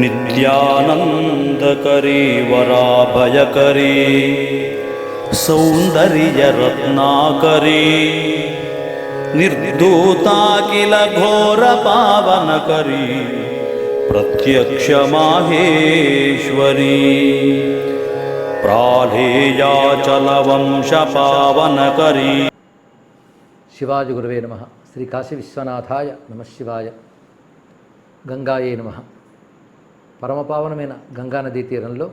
नित्यानन्दकरी वराभयकरी सौन्दर्यरत्नाकरी निर्दूता किल घोर पावन करी प्रत्यक्ष महेश्वरी प्राधेयचल घोरपावनकरी प्रत्यक्षमाहेश्वरी प्राधेयाचलवंशपावनकरी शिवाजिगुरवे नमः। శ్రీ కాశీ విశ్వనాథాయ నమశివాయ గంగాయే నమ. పరమపావనమైన గంగానదీ తీరంలో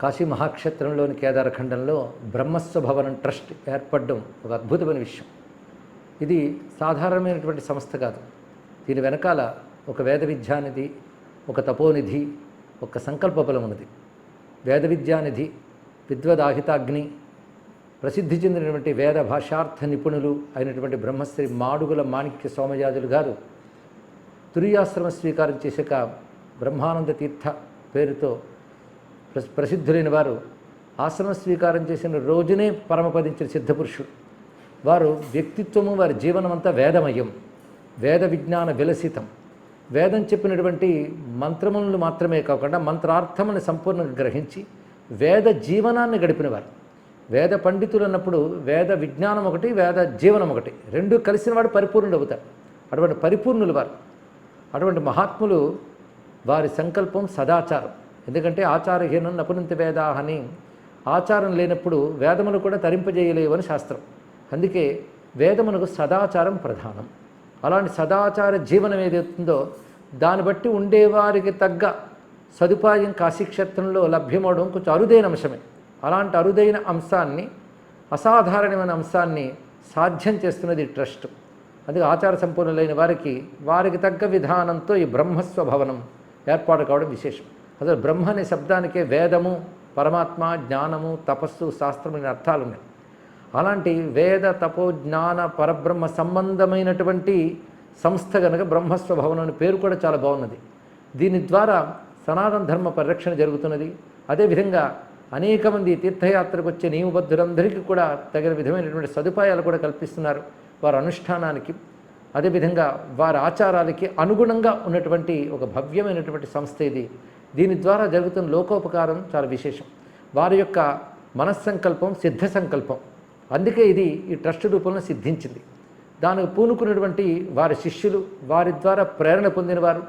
కాశీ మహాక్షేత్రంలోని కేదారఖండంలో బ్రహ్మస్వ భవనం ట్రస్ట్ ఏర్పడడం ఒక అద్భుతమైన విషయం. ఇది సాధారణమైనటువంటి సంస్థ కాదు. దీని వెనకాల ఒక వేద విద్యానిధి ఒక తపోనిధి ఒక సంకల్ప బలం ఉన్నది. వేద విద్యానిధి విద్వదాహితాగ్ని ప్రసిద్ధి చెందినటువంటి వేద భాషార్థ నిపుణులు అయినటువంటి బ్రహ్మశ్రీ మాడుగుల మాణిక్య సోమయాజులు గారు తురియాశ్రమ స్వీకారం చేశాక బ్రహ్మానంద తీర్థ పేరుతో ప్రసిద్ధులైన వారు ఆశ్రమ స్వీకారం చేసిన రోజునే పరమపదించిన సిద్ధపురుషుడు. వారు వ్యక్తిత్వము వారి జీవనం అంతా వేదమయం వేద విజ్ఞాన విలసితం. వేదం చెప్పినటువంటి మంత్రములను మాత్రమే కాకుండా మంత్రార్థముని సంపూర్ణంగా గ్రహించి వేద జీవనాన్ని గడిపినవారు వేద పండితులు అన్నప్పుడు వేద విజ్ఞానం ఒకటి వేద జీవనం ఒకటి. రెండు కలిసిన వాడు పరిపూర్ణుడు అవుతాడు. అటువంటి పరిపూర్ణులు వారు. అటువంటి మహాత్ములు వారి సంకల్పం సదాచారం. ఎందుకంటే ఆచారహీనం నపునంత వేదా అని ఆచారం లేనప్పుడు వేదములు కూడా తరింపజేయలేవని శాస్త్రం. అందుకే వేదమునకు సదాచారం ప్రధానం. అలాంటి సదాచార జీవనం ఏదైతుందో దాన్ని బట్టి ఉండేవారికి తగ్గ సదుపాయం కాశీక్షేత్రంలో లభ్యమవడం కొంచెం అరుదైన అంశమే. అలాంటి అరుదైన అంశాన్ని అసాధారణమైన అంశాన్ని సాధ్యం చేస్తున్నది ట్రస్ట్. అందుకే ఆచార సంపూర్ణులైన వారికి వారికి తగ్గ విధానంతో ఈ బ్రహ్మస్వ భవనం ఏర్పాటు కావడం విశేషం. అసలు బ్రహ్మ అనే శబ్దానికే వేదము పరమాత్మ జ్ఞానము తపస్సు శాస్త్రం అనే అర్థాలు ఉన్నాయి అలాంటి వేద తపో జ్ఞాన పరబ్రహ్మ సంబంధమైనటువంటి సంస్థ కనుక బ్రహ్మస్వ భవనం అనే పేరు కూడా చాలా బాగున్నది. దీని ద్వారా సనాతన ధర్మ పరిరక్షణ జరుగుతున్నది. అదేవిధంగా అనేక మంది తీర్థయాత్రకు వచ్చే నియమబద్ధులందరికీ కూడా తగిన విధమైనటువంటి సదుపాయాలు కూడా కల్పిస్తున్నారు వారి అనుష్ఠానానికి. అదేవిధంగా వారి ఆచారాలకి అనుగుణంగా ఉన్నటువంటి ఒక భవ్యమైనటువంటి సంస్థ ఇది. దీని ద్వారా జరుగుతున్న లోకోపకారం చాలా విశేషం. వారి యొక్క మనస్సంకల్పం సిద్ధ సంకల్పం అందుకే ఇది ఈ ట్రస్ట్ రూపంలో సిద్ధించింది. దానికి పూనుకున్నటువంటి వారి శిష్యులు వారి ద్వారా ప్రేరణ పొందినవారు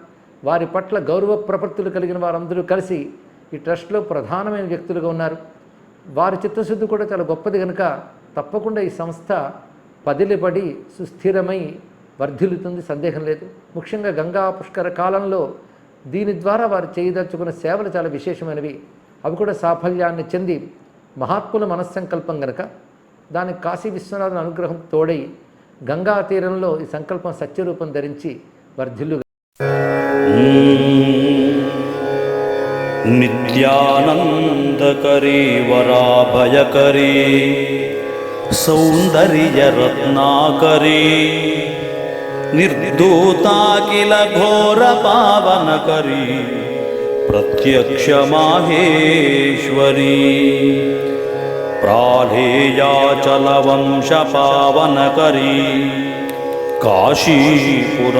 వారి పట్ల గౌరవ ప్రపత్తులు కలిగిన వారందరూ కలిసి ఈ ట్రస్ట్లో ప్రధానమైన వ్యక్తులుగా ఉన్నారు. వారి చిత్తశుద్ధి కూడా చాలా గొప్పది కనుక తప్పకుండా ఈ సంస్థ పదిలిపడి సుస్థిరమై వర్ధిల్లుతుంది సందేహం లేదు. ముఖ్యంగా గంగా పుష్కర కాలంలో దీని ద్వారా వారు చేయదలుచుకున్న సేవలు చాలా విశేషమైనవి. అవి కూడా సాఫల్యాన్ని చెంది మహాత్ముల మనస్సంకల్పం గనక దానికి కాశీ విశ్వనాథుని అనుగ్రహం తోడై గంగా తీరంలో ఈ సంకల్పం సత్యరూపం ధరించి వర్ధిల్లు नित्यानन्दकरी वराभयकरी सौन्दर्यरत्नाकरी निर्धूता किल घोरपावनकरी प्रत्यक्षमाहेश्वरी प्रालेयाचलवंशपावनकरी काशीपुराधीश्वरी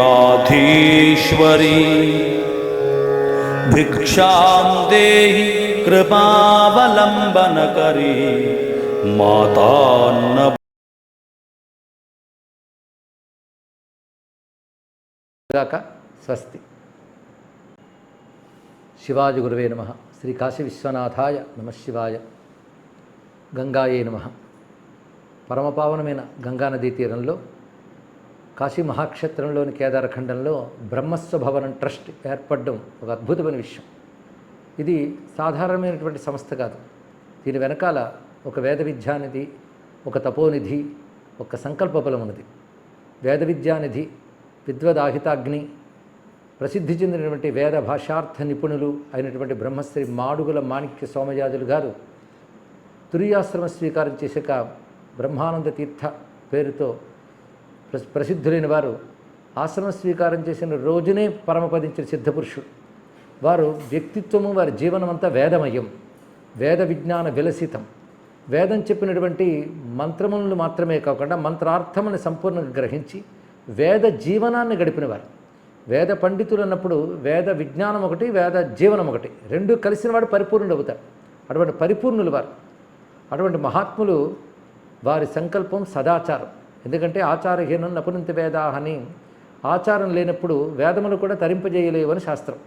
భిక్షాం దేహి కృపావలంబన కరీ మాతాన్న స్వస్తి శివాజు గురువే నమ శ్రీ కాశీ విశ్వనాథాయ నమ శివాయ గంగాయే నమ పరమపావనమైన గంగానదీ తీరంలో కాశీ మహాక్షేత్రంలోని కేదారఖండంలో బ్రహ్మస్వభవనం ట్రస్ట్ ఏర్పడడం ఒక అద్భుతమైన విషయం. ఇది సాధారణమైనటువంటి సంస్థ కాదు. దీని వెనకాల ఒక వేద విద్యానిధి ఒక తపోనిధి ఒక సంకల్ప బలం ఉన్నది. వేద విద్యానిధి విద్వదాహితాగ్ని ప్రసిద్ధి చెందినటువంటి వేద భాషార్థ నిపుణులు అయినటువంటి బ్రహ్మశ్రీ మాడుగుల మాణిక్య సోమయాజులు గారు తురియాశ్రమ స్వీకారం చేశాక బ్రహ్మానంద తీర్థ పేరుతో ప్రసిద్ధులైన వారు ఆశ్రమ స్వీకారం చేసిన రోజునే పరమపదించిన సిద్ధపురుషుడు. వారు వ్యక్తిత్వము వారి జీవనం అంతా వేదమయం వేద విజ్ఞాన విలసితం. వేదం చెప్పినటువంటి మంత్రములను మాత్రమే కాకుండా మంత్రార్థముని సంపూర్ణంగా గ్రహించి వేద జీవనాన్ని గడిపినవారు. వేద పండితులు అన్నప్పుడు వేద విజ్ఞానం ఒకటి వేద జీవనం ఒకటి రెండు కలిసిన వాడు పరిపూర్ణుడు అవుతాడు అటువంటి పరిపూర్ణులు వారు. అటువంటి మహాత్ములు వారి సంకల్పం సదాచారం. ఎందుకంటే ఆచారహీనం నపునంత వేదాహని ఆచారం లేనప్పుడు వేదములు కూడా తరింపజేయలేవని శాస్త్రం.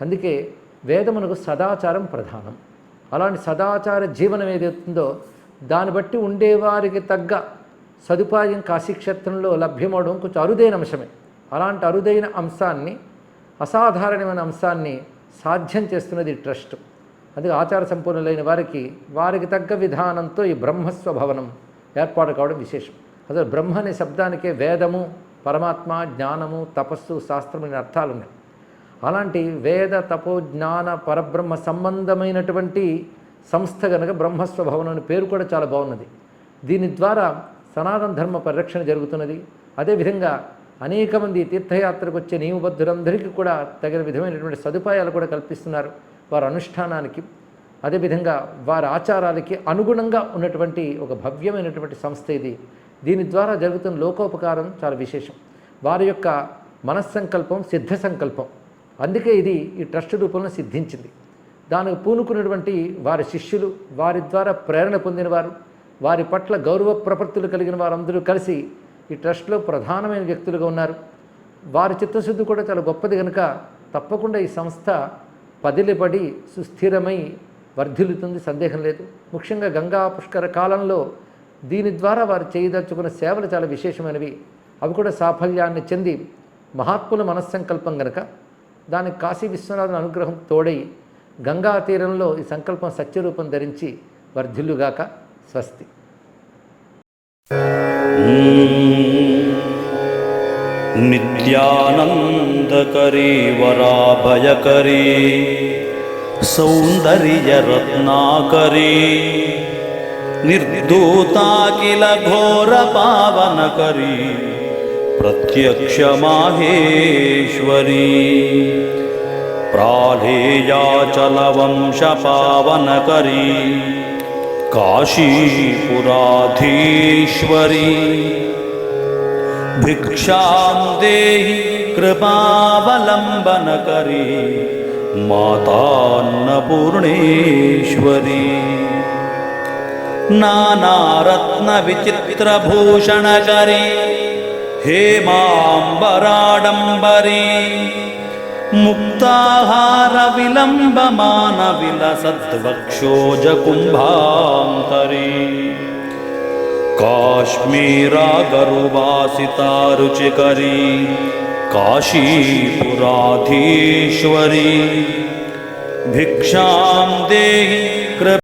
అందుకే వేదమునకు సదాచారం ప్రధానం. అలాంటి సదాచార జీవనం ఏదైతుందో దాన్ని బట్టి ఉండేవారికి తగ్గ సదుపాయం కాశీక్షేత్రంలో లభ్యమవడం కొంచెం అరుదైన అంశమే. అలాంటి అరుదైన అంశాన్ని అసాధారణమైన అంశాన్ని సాధ్యం చేస్తున్నది ట్రస్ట్. అందుకే ఆచార సంపూర్ణులైన వారికి వారికి తగ్గ విధానంతో ఈ బ్రహ్మస్వ భవనం ఏర్పాటు కావడం విశేషం. అసలు బ్రహ్మ అనే శబ్దానికే వేదము పరమాత్మ జ్ఞానము తపస్సు శాస్త్రమైన అనే అర్థాలు ఉన్నాయి అలాంటి వేద తపో జ్ఞాన పరబ్రహ్మ సంబంధమైనటువంటి సంస్థ కనుక బ్రహ్మస్వభవనం అనే పేరు కూడా చాలా బాగున్నది. దీని ద్వారా సనాతన ధర్మ పరిరక్షణ జరుగుతున్నది. అదేవిధంగా అనేక మంది తీర్థయాత్రకు వచ్చే నియమబద్ధులందరికీ కూడా తగిన విధమైనటువంటి సదుపాయాలు కూడా కల్పిస్తున్నారు వారి అనుష్ఠానానికి. అదేవిధంగా వారి ఆచారాలకి అనుగుణంగా ఉన్నటువంటి ఒక భవ్యమైనటువంటి సంస్థ ఇది. దీని ద్వారా జరుగుతున్న లోకోపకారం చాలా విశేషం. వారి యొక్క మనస్సంకల్పం సిద్ధ సంకల్పం అందుకే ఇది ఈ ట్రస్ట్ రూపంలో సిద్ధించింది. దానికి పూనుకున్నటువంటి వారి శిష్యులు వారి ద్వారా ప్రేరణ పొందినవారు వారి పట్ల గౌరవ ప్రపత్తులు కలిగిన వారందరూ కలిసి ఈ ట్రస్ట్లో ప్రధానమైన వ్యక్తులుగా ఉన్నారు. వారి చిత్తశుద్ధి కూడా చాలా గొప్పది కనుక తప్పకుండా ఈ సంస్థ పదిలిపడి సుస్థిరమై వర్ధిల్లుతుంది సందేహం లేదు. ముఖ్యంగా గంగా పుష్కర కాలంలో దీని ద్వారా వారు చేయదలుచుకున్న సేవలు చాలా విశేషమైనవి. అవి కూడా సాఫల్యాన్ని చెంది మహాత్ముల మనస్సంకల్పం గనక దానికి కాశీ విశ్వనాథుని అనుగ్రహం తోడై గంగా తీరంలో ఈ సంకల్పం సత్యరూపం ధరించి వర్ధిల్లుగాక. స్వస్తి. నిత్యానందకరీ వరాభయకరీ సౌందర్యరత్నాకరీ निर्धूता किल घोरपावनकरी प्रत्यक्षमाहेश्वरी प्रालेयाचलवंशपावनकरी काशीपुराधीश्वरी। भिक्षां देहि कृपावलम्बनकरी मातान्नपूर्णेश्वरी नानारत्नविचित्रभूषणकरी हेमाम्बराडम्बरी मुक्ताहारविलम्बमानविलसद्वक्षोजकुम्भान्तरी काश्मीरागरुवासितारुचिकरी काशीपुराधीश्वरी भिक्षां देहि कृ